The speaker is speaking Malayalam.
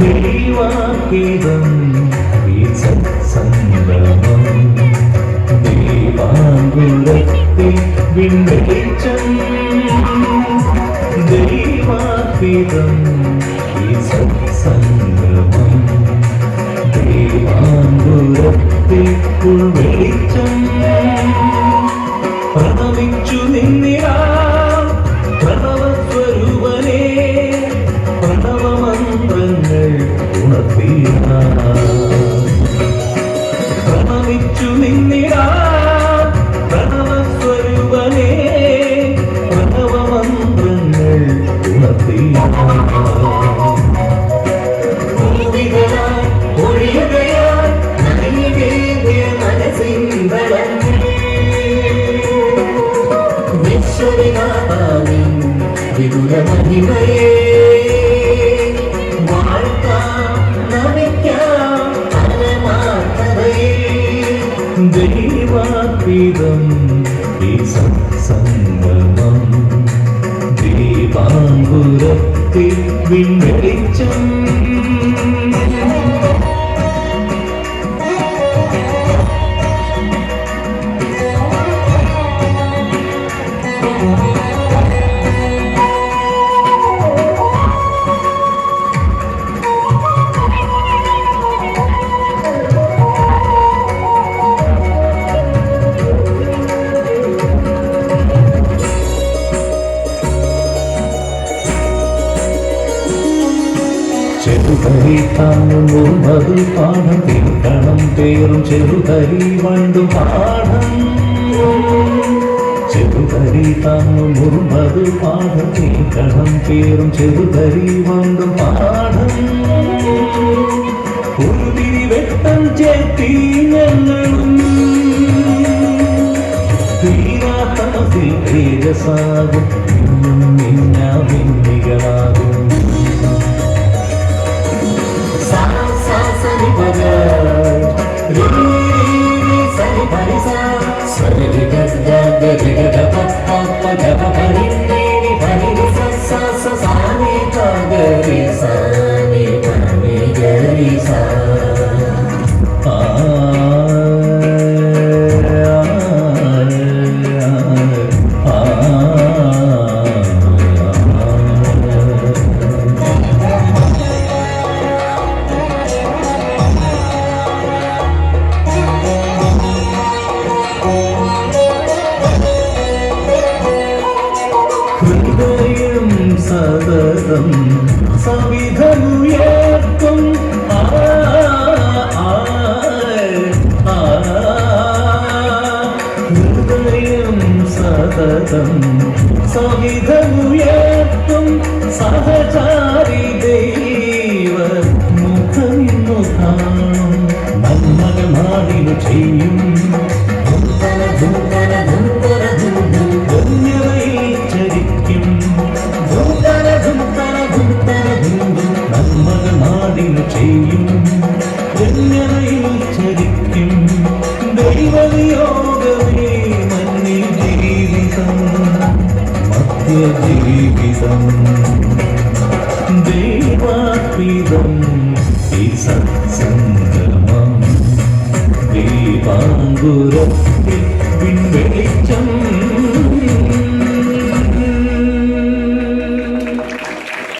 ദൈവാക്കിതം ഈ സത്സംഗമം. ദൈവാങ്കുലത്തിൽ വിണ്ണയിച്ചം ദൈവാക്കിതം ഈ സത്സംഗമം. ദൈവാങ്കുലത്തിൽ വെളിച്ചം പ്രഥമിച്ചു നിന്നെ ഉണർത്തിയ പ്രണമിച്ചു നിന്നിടാ പ്രണവസ്വരൂപനേ പ്രണവമന്ത്രങ്ങൾ ഉണർത്തിയ ഭൂമികളായി ഒഴിയുകയായി നനയുകേന്തിയ മനസ്സിന്തളം. വിശ്വവിനാഥാവിൻ വിദുര മഹിമയേ ദൈവാത്മികം ഈ സത്സംഗമം. ദീപാങ്കുരത്തിൽ വിൺവെളിച്ചം ചെറുതരി താങ്ങുമ്പോൾ മതിൽ പാഠം തീർക്കണം പേറും ചെറുതരി വണ്ടു പാഠം ചെറുതരി താങ്ങുമ്പോൾ മതിൽ പാഠം തീർക്കണം പേറും ചെറുതരി വണ്ടു പാഠം ഒരു തിരിവെട്ടം ചേർത്തി ഞങ്ങളും തീരാത്തമസിൽ തേജസാകും సరి భరిసా. సరి జగద్ద జగద పప్ప జప భరిని భరిని సస్స సానే కాగరి సా. സതതം സവിധമുയർത്തും. ഹൃദയം സതതം സവിധമുയർത്തും സഹചാരി ദൈവ മുഖമിന്നു ദൈവാത്മിതം ഈ സത്സംഗമം ദീപാങ്കുരത്തിൽ വിൺവെളിച്ചം